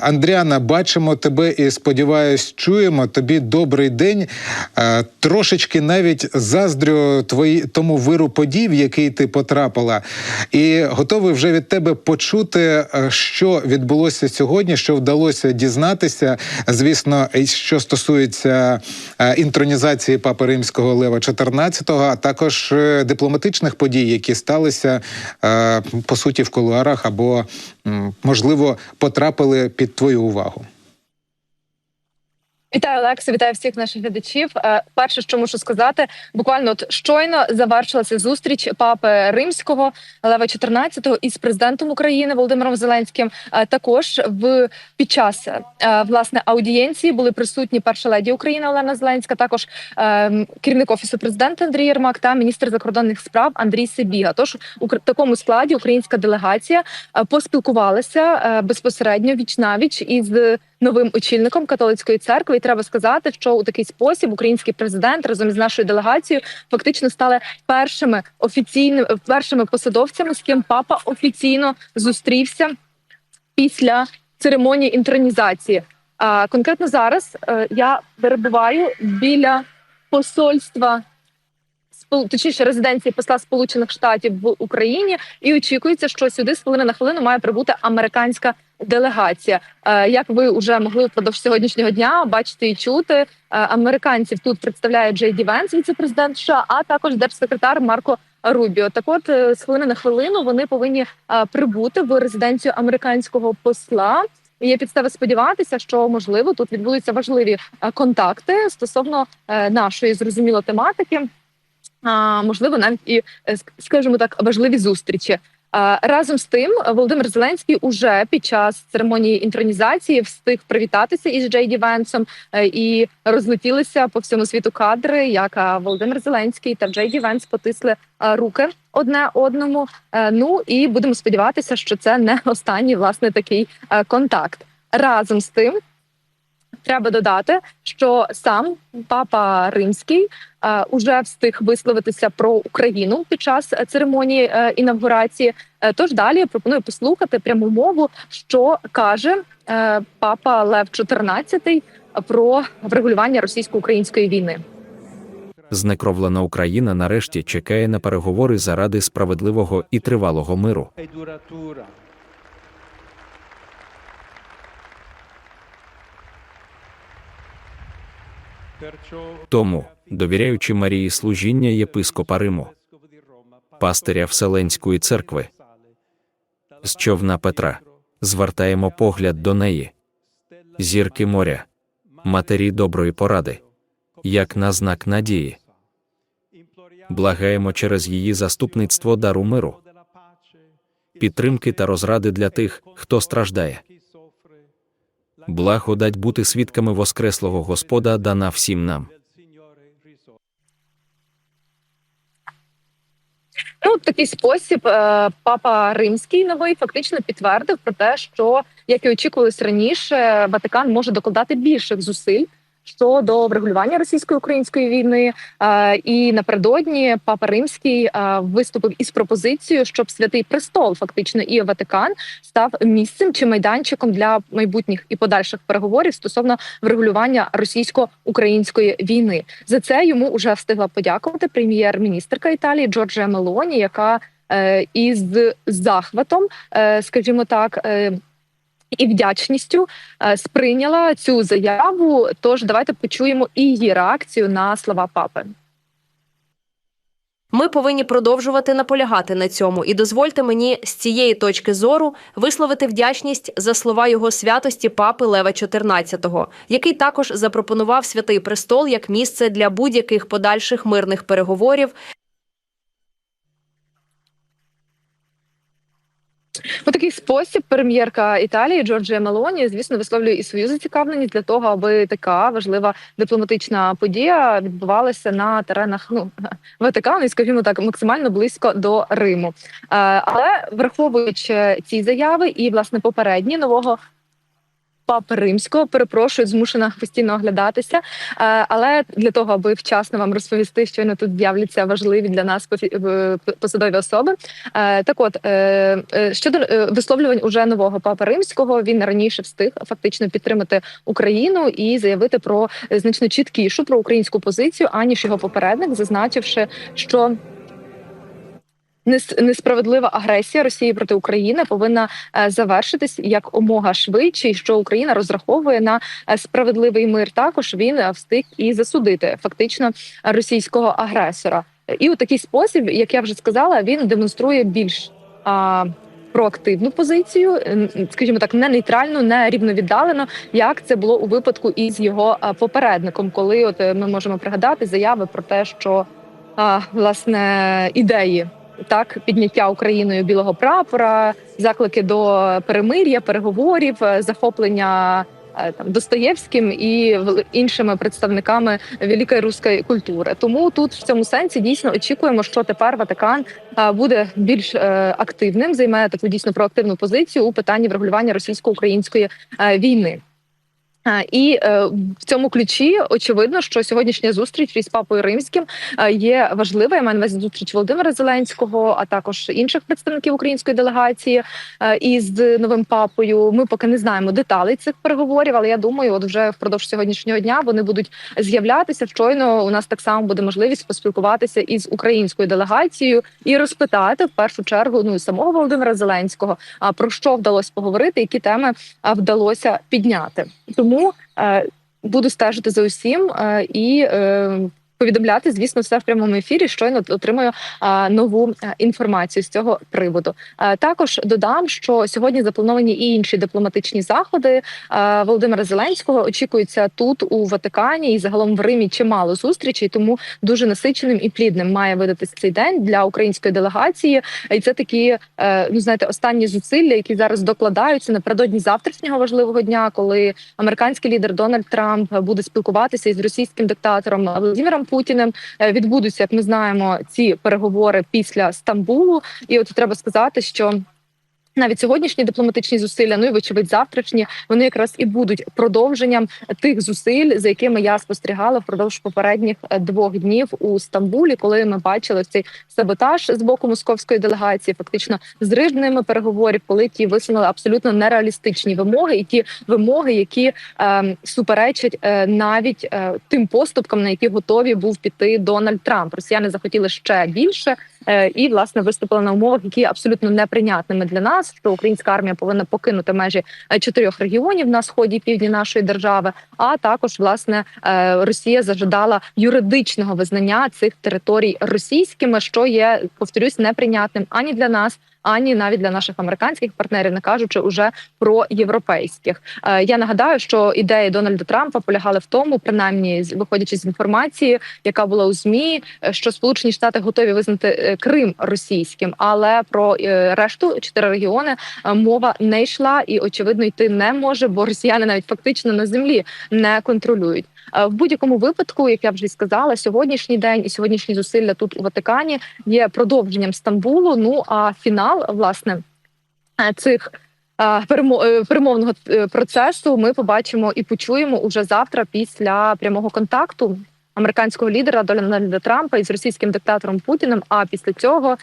Андріана, бачимо тебе і сподіваюсь, чуємо тобі добрий день. Е, Трошечки навіть заздрю твої тому виру подій, в який ти потрапила, і готовий вже від тебе почути, е, що відбулося сьогодні, що вдалося дізнатися. Звісно, що стосується е, інтронізації папи римського Лева XIV, а також дипломатичних подій, які сталися по суті в кулуарах або можливо потрапили під твою увагу. Вітаю, Олекса, вітаю всіх наших глядачів. Е, Перше, що мушу сказати, буквально от щойно завершилася зустріч папи римського Лева XIV із президентом України Володимиром Зеленським. Е, Також в під час е, власне аудієнції були присутні перша леді України Олена Зеленська, також керівник офісу президента Андрій Єрмак та міністр закордонних справ Андрій Сибіга. Тож у такому складі українська делегація поспілкувалася безпосередньо віч навіч із новим очільником католицької церкви. І треба сказати, що у такий спосіб український президент разом із нашою делегацією фактично стали першими офіційними першими посадовцями, з ким папа офіційно зустрівся після церемонії інтронізації. А конкретно зараз е, я перебуваю біля посольства. Точніше, резиденції посла Сполучених Штатів в Україні, і очікується, що сюди з хвилини на хвилину має прибути американська делегація. Е, Як ви вже могли впродовж сьогоднішнього дня бачити і чути, е, американців тут представляє Джей Ді Венс, віце-президент США, а також держсекретар Марко Рубіо. Так, от е, з хвилини на хвилину вони повинні прибути в резиденцію американського посла. Є підстави сподіватися, що можливо тут відбудуться важливі контакти стосовно нашої зрозуміло тематики. Можливо, навіть і е, скажімо так, важливі зустрічі. Разом з тим, Володимир Зеленський уже під час церемонії інтронізації встиг привітатися із Джей Ді Венсом е, і розлетілися по всьому світу кадри, як Володимир Зеленський та Джей Ді Венс потисли руки одне одному. Е, Ну і будемо сподіватися, що це не останній власне такий е, контакт. Разом з тим. Треба додати, що сам папа римський е, уже встиг висловитися про Україну під час церемонії е, інавгурації. Е, Тож далі я пропоную послухати пряму мову, що каже е, папа Лев XIV про врегулювання російсько-української війни. Знекровлена Україна нарешті чекає на переговори заради справедливого і тривалого миру. Тому, довіряючи Марії служіння єпископа Риму, пастиря Вселенської церкви, з човна Петра, звертаємо погляд до неї, зірки моря, матері доброї поради, як на знак надії. Благаємо через її заступництво дару миру, підтримки та розради для тих, хто страждає. Благодать бути свідками Воскреслого Господа дана всім нам. Ну, такий спосіб е, папа римський новий фактично підтвердив про те, що як і очікувалось раніше, Ватикан може докладати більших зусиль щодо врегулювання російсько-української війни. Е, і напередодні папа римський е, виступив із пропозицією, щоб святий престол, фактично, і Ватикан став місцем чи майданчиком для майбутніх і подальших переговорів стосовно врегулювання російсько-української війни. За це йому вже встигла подякувати прем'єр-міністрка Італії Джорджія Мелоні, яка е, із захватом, скажімо так. І вдячністю е, сприйняла цю заяву. Тож давайте почуємо і її реакцію на слова папи. Ми повинні продовжувати наполягати на цьому, і дозвольте мені з цієї точки зору висловити вдячність за слова його святості папи Лева XIV, який також запропонував святий престол як місце для будь-яких подальших мирних переговорів У такий спосіб прем'єрка Італії Джорджія Мелоні, звісно, висловлює і свою зацікавленість для того, аби така важлива дипломатична подія відбувалася на теренах ну Ватикану, і скажімо так, максимально близько до Риму. Е, Але враховуючи ці заяви і власне попередні нового папи римського. Перепрошую, змушена постійно оглядатися. Е, Але для того, аби вчасно вам розповісти, щойно тут з'являться важливі для нас посадові особи. Е, Так, от е, щодо висловлювань уже нового папи римського, він раніше встиг фактично підтримати Україну і заявити про значно чіткішу про українську позицію, аніж його попередник, зазначивши, що. Нес- Несправедлива агресія Росії проти України повинна е, завершитись як омога швидше, і що Україна розраховує на е, справедливий мир. Також він е, встиг і засудити фактично російського агресора. І у такий спосіб, як я вже сказала, він демонструє більш а, проактивну позицію, скажімо так, не нейтральну, не рівновіддалену, як це було у випадку із його попередником, коли от ми можемо пригадати заяви про те, що а, власне ідеї. Так, підняття Україною білого прапора, заклики до перемир'я, переговорів, е, захоплення е, там Достоєвським і іншими представниками великої руської культури. Тому тут в цьому сенсі дійсно очікуємо, що тепер Ватикан буде більш е, активним, займає таку дійсно проактивну позицію у питанні врегулювання російсько-української е, війни. І е, в цьому ключі очевидно, що сьогоднішня зустріч із папою римським е, є важлива. Я маю на увазі зустріч Володимира Зеленського, а також інших представників української делегації е, із новим папою. Ми поки не знаємо деталей цих переговорів, але я думаю, от вже впродовж сьогоднішнього дня вони будуть з'являтися. Щойно у нас так само буде можливість поспілкуватися із українською делегацією і розпитати в першу чергу ну і самого Володимира Зеленського. Про що вдалося поговорити, які теми вдалося підняти. Тому е, буду стежити за усім е, і. Повідомляти, звісно, все в прямому ефірі. Щойно отримаю нову інформацію з цього приводу. Також додам, що сьогодні заплановані і інші дипломатичні заходи Володимира Зеленського. Очікується тут у Ватикані і загалом в Римі чимало зустрічей, тому дуже насиченим і плідним має видатись цей день для української делегації. І це такі, е, ну знаєте, останні зусилля, які зараз докладаються напередодні завтрашнього важливого дня, коли американський лідер Дональд Трамп буде спілкуватися із російським диктатором Володимиром Путіним. Е, Відбудуться, як ми знаємо, ці переговори після Стамбулу. І от треба сказати, що. Навіть сьогоднішні дипломатичні зусилля, ну і вочевидь завтрашні, вони якраз і будуть продовженням тих зусиль, за якими я спостерігала впродовж попередніх е, двох днів у Стамбулі, коли ми бачили цей саботаж з боку московської делегації, фактично зрив ними переговорів, коли ті висунули абсолютно нереалістичні вимоги, і ті вимоги, які е, суперечать е, навіть е, тим поступкам, на які готові був піти Дональд Трамп. Росіяни захотіли ще більше. Е, і власне виступили на умовах, які абсолютно неприйнятними для нас. Що українська армія повинна покинути межі е, чотирьох регіонів на сході і півдні нашої держави. А також власне е, Росія зажадала юридичного визнання цих територій російськими, що є повторюсь неприйнятним ані для нас. Ані навіть для наших американських партнерів, не кажучи уже про європейських. Е, я нагадаю, що ідеї Дональда Трампа полягали в тому, принаймні виходячи з інформації, яка була у змі, е, що Сполучені Штати готові визнати е, Крим російським, але про решту чотири регіони мова не йшла, і очевидно йти не може, бо росіяни навіть фактично на землі не контролюють. В будь-якому випадку, як я вже сказала, сьогоднішній день і сьогоднішні зусилля тут у Ватикані є продовженням Стамбулу. Ну а фінал власне е, цих. е, е, перемовного процесу ми побачимо і почуємо уже завтра після прямого контакту американського лідера Дональда Трампа із російським диктатором Путіним. А після цього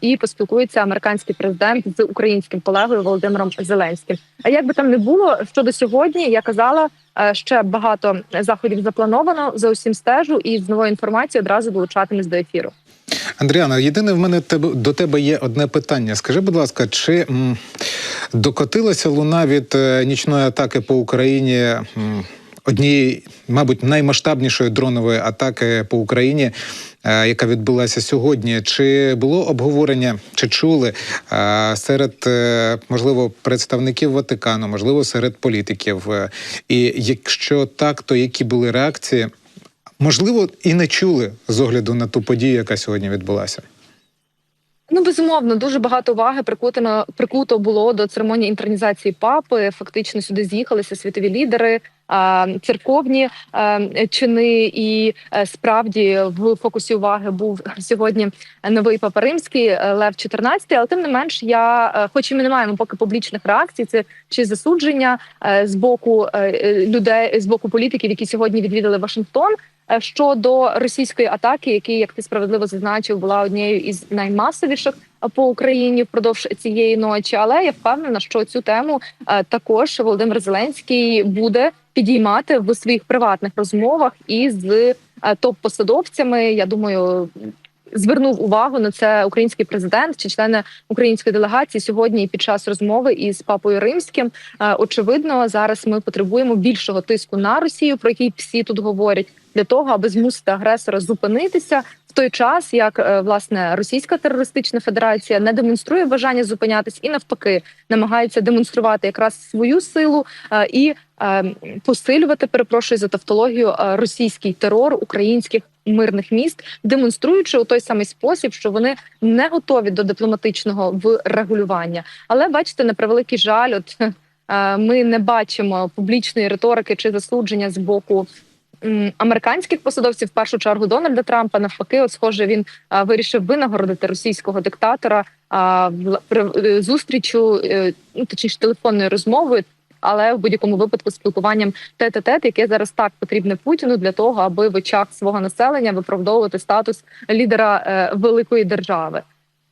і поспілкується американський президент з українським колегою Володимиром Зеленським. А як би там не було щодо сьогодні, я казала. Ще багато заходів заплановано за усім стежу, і з новою інформацією одразу долучатимусь до ефіру. Андріана, єдине в мене до тебе є одне питання. Скажи, будь ласка, чи м, докотилася луна від е, нічної атаки по Україні? м, Однієї, мабуть, наймасштабнішої дронової атаки по Україні, е, яка відбулася сьогодні. Чи було обговорення, чи чули е, серед е, можливо представників Ватикану, можливо, серед політиків? І якщо так, то які були реакції? Можливо, і не чули з огляду на ту подію, яка сьогодні відбулася. Ну, безумовно, дуже багато уваги прикутено прикуто було до церемонії інтронізації папи. Фактично сюди з'їхалися світові лідери, церковні чини, і е, справді в фокусі уваги був сьогодні новий папа римський е, Лев XIV, Але тим не менш, я е, хоч і ми не маємо поки публічних реакцій, це чи засудження з боку людей з боку політиків, які сьогодні відвідали Вашингтон. Е, Щодо російської атаки, які, як ти справедливо зазначив, була однією із наймасовіших е, по Україні впродовж цієї ночі. Але я впевнена, що цю тему е, також Володимир Зеленський буде підіймати в своїх приватних розмовах із топ-посадовцями. Я думаю. Звернув увагу на це український президент чи члени української делегації сьогодні під час розмови із папою римським. Е, Очевидно, зараз ми потребуємо більшого тиску на Росію, про який всі тут говорять, для того, аби змусити агресора зупинитися той час, як е, власне Російська терористична федерація не демонструє бажання зупинятись і навпаки намагається демонструвати якраз свою силу е, і е, посилювати, перепрошую за тавтологію, російський терор українських мирних міст, демонструючи у той самий спосіб, що вони не готові до дипломатичного врегулювання. Але бачите, на превеликий жаль, от е, ми не бачимо публічної риторики чи засудження з боку. Американських посадовців в першу чергу Дональда Трампа навпаки, от схоже, він а, вирішив винагородити російського диктатора а, при е, зустрічю, е, ну точніше телефонною розмовою, але в будь-якому випадку спілкуванням тет-а-тет, яке зараз так потрібне Путіну для того, аби в очах свого населення виправдовувати статус лідера е, великої держави.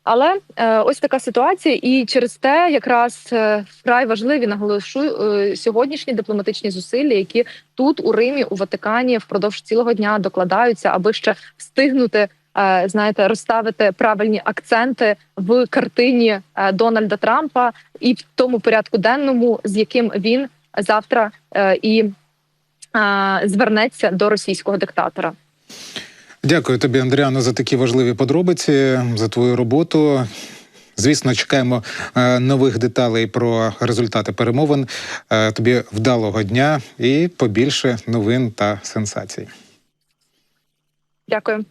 Але е, ось така ситуація, і через те якраз е, вкрай важливі наголошую е, сьогоднішні дипломатичні зусилля, які тут у Римі, у Ватикані впродовж цілого дня докладаються, аби ще встигнути. Е, Знаєте, розставити правильні акценти в картині е, Дональда Трампа і в тому порядку денному, з яким він завтра е, і звернеться до російського диктатора. Дякую тобі, Андріано, за такі важливі подробиці, за твою роботу. Звісно, чекаємо нових деталей про результати перемовин. Тобі вдалого дня і побільше новин та сенсацій. Дякую.